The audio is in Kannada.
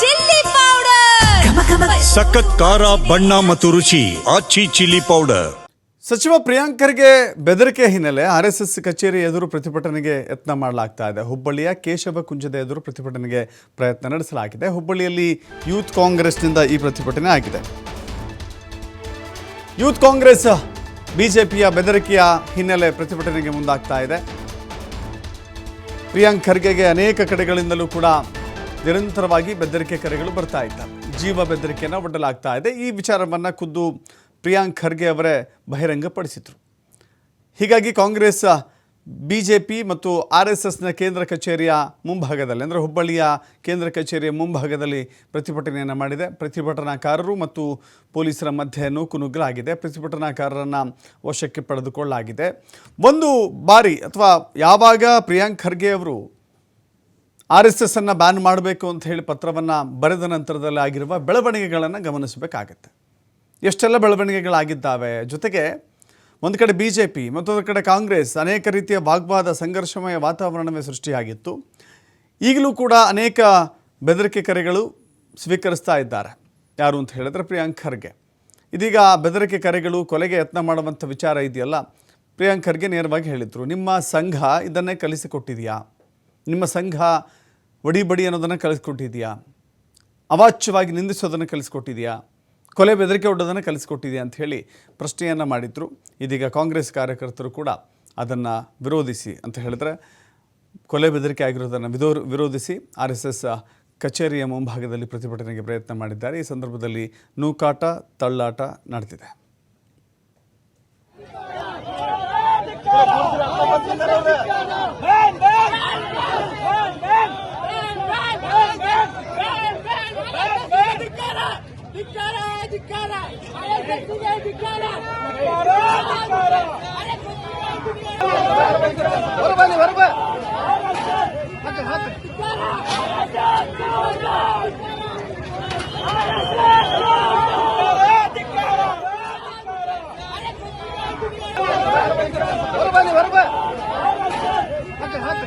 Chilli powder. ಸಖತ್ ಖಾರ ಬಣ್ಣ ಮತ್ತು ರುಚಿ ಆಚಿ ಚಿಲ್ಲಿ ಪೌಡರ್. ಸಚಿವ ಪ್ರಿಯಾಂಕರ್ಗೆ ಬೆದರಿಕೆ ಹಿನ್ನೆಲೆ ಆರ್ ಎಸ್ ಎಸ್ ಕಚೇರಿ ಎದುರು ಪ್ರತಿಭಟನೆಗೆ ಯತ್ನ ಮಾಡಲಾಗ್ತಾ ಇದೆ. ಹುಬ್ಬಳ್ಳಿಯ ಕೇಶವ ಕುಂಜದ ಎದುರು ಪ್ರತಿಭಟನೆಗೆ ಪ್ರಯತ್ನ ನಡೆಸಲಾಗಿದೆ. ಹುಬ್ಬಳ್ಳಿಯಲ್ಲಿ ಯೂತ್ ಕಾಂಗ್ರೆಸ್ನಿಂದ ಈ ಪ್ರತಿಭಟನೆ ಆಗಿದೆ. ಯೂತ್ ಕಾಂಗ್ರೆಸ್ ಬಿಜೆಪಿಯ ಬೆದರಿಕೆಯ ಹಿನ್ನೆಲೆ ಪ್ರತಿಭಟನೆಗೆ ಮುಂದಾಗ್ತಾ ಇದೆ. ಪ್ರಿಯಾಂಕ್ ಖರ್ಗೆಗೆ ಅನೇಕ ಕಡೆಗಳಿಂದಲೂ ಕೂಡ ನಿರಂತರವಾಗಿ ಬೆದರಿಕೆ ಕರೆಗಳು ಬರ್ತಾ ಇದ್ದಾವೆ ಜೀವ ಬೆದರಿಕೆಯನ್ನು ಒಡ್ಡಲಾಗ್ತಾ ಇದೆ. ಈ ವಿಚಾರವನ್ನು ಖುದ್ದು ಪ್ರಿಯಾಂಕ್ ಖರ್ಗೆ ಅವರೇ ಬಹಿರಂಗಪಡಿಸಿದರು. ಹೀಗಾಗಿ ಕಾಂಗ್ರೆಸ್ ಬಿ ಜೆ ಪಿ ಮತ್ತು ಆರ್ ಎಸ್ ಎಸ್ನ ಕೇಂದ್ರ ಕಚೇರಿಯ ಮುಂಭಾಗದಲ್ಲಿ, ಅಂದರೆ ಹುಬ್ಬಳ್ಳಿಯ ಕೇಂದ್ರ ಕಚೇರಿಯ ಮುಂಭಾಗದಲ್ಲಿ ಪ್ರತಿಭಟನೆಯನ್ನು ಮಾಡಿದೆ. ಪ್ರತಿಭಟನಾಕಾರರು ಮತ್ತು ಪೊಲೀಸರ ಮಧ್ಯೆ ನೂಕುನುಗ್ಗಲಾಗಿದೆ ಪ್ರತಿಭಟನಾಕಾರರನ್ನು ವಶಕ್ಕೆ ಪಡೆದುಕೊಳ್ಳಲಾಗಿದೆ. ಒಂದು ಬಾರಿ ಅಥವಾ ಯಾವಾಗ ಪ್ರಿಯಾಂಕ್ ಖರ್ಗೆ ಅವರು ಆರ್ ಎಸ್ ಎಸ್ ಅನ್ನು ಬ್ಯಾನ್ ಮಾಡಬೇಕು ಅಂತ ಹೇಳಿ ಪತ್ರವನ್ನು ಬರೆದ ನಂತರದಲ್ಲಿ ಆಗಿರುವ ಬೆಳವಣಿಗೆಗಳನ್ನು ಗಮನಿಸಬೇಕಾಗತ್ತೆ. ಎಷ್ಟೆಲ್ಲ ಬೆಳವಣಿಗೆಗಳಾಗಿದ್ದಾವೆ? ಜೊತೆಗೆ ಒಂದು ಕಡೆ ಬಿ ಜೆ ಪಿ ಮತ್ತೊಂದು ಕಡೆ ಕಾಂಗ್ರೆಸ್ ಅನೇಕ ರೀತಿಯ ವಾಗ್ವಾದ, ಸಂಘರ್ಷಮಯ ವಾತಾವರಣವೇ ಸೃಷ್ಟಿಯಾಗಿತ್ತು. ಈಗಲೂ ಕೂಡ ಅನೇಕ ಬೆದರಿಕೆ ಕರೆಗಳು ಸ್ವೀಕರಿಸ್ತಾ ಇದ್ದಾರೆ. ಯಾರು ಅಂತ ಹೇಳಿದ್ರೆ ಪ್ರಿಯಾಂಕ್ ಖರ್ಗೆ. ಇದೀಗ ಬೆದರಿಕೆ ಕರೆಗಳು ಕೊಲೆಗೆ ಯತ್ನ ಮಾಡುವಂಥ ವಿಚಾರ ಇದೆಯಲ್ಲ? ಪ್ರಿಯಾಂಕ್ ಖರ್ಗೆ ನೇರವಾಗಿ ಹೇಳಿದರು, ನಿಮ್ಮ ಸಂಘ ಇದನ್ನೇ ಕಲಿಸಿಕೊಟ್ಟಿದೆಯಾ? ನಿಮ್ಮ ಸಂಘ ಒಡಿ ಬಡಿ ಅನ್ನೋದನ್ನು ಕಲಿಸ್ಕೊಟ್ಟಿದೆಯಾ ಅವಾಚ್ಯವಾಗಿ ನಿಂದಿಸೋದನ್ನು ಕಲಿಸ್ಕೊಟ್ಟಿದೆಯಾ ಕೊಲೆ ಬೆದರಿಕೆ ಒಡ್ಡೋದನ್ನು ಕಲಿಸ್ಕೊಟ್ಟಿದೆಯಾ ಅಂತ ಹೇಳಿ ಪ್ರಶ್ನೆಯನ್ನು ಮಾಡಿದ್ರು. ಇದೀಗ ಕಾಂಗ್ರೆಸ್ ಕಾರ್ಯಕರ್ತರು ಕೂಡ ಅದನ್ನು ವಿರೋಧಿಸಿ ಅಂತ ಹೇಳಿದ್ರೆ, ಕೊಲೆ ಬೆದರಿಕೆ ಆಗಿರೋದನ್ನು ವಿದೋ ವಿರೋಧಿಸಿ ಆರ್ ಎಸ್ ಎಸ್ ಕಚೇರಿಯ ಮುಂಭಾಗದಲ್ಲಿ ಪ್ರತಿಭಟನೆಗೆ ಪ್ರಯತ್ನ ಮಾಡಿದ್ದಾರೆ. ಈ ಸಂದರ್ಭದಲ್ಲಿ ನೂಕಾಟ, ತಳ್ಳಾಟ ನಡೆದಿದೆ. ಹೊರಬನ್ನಿ ಹೊರಬ ಹಾಕ ಹಾಕ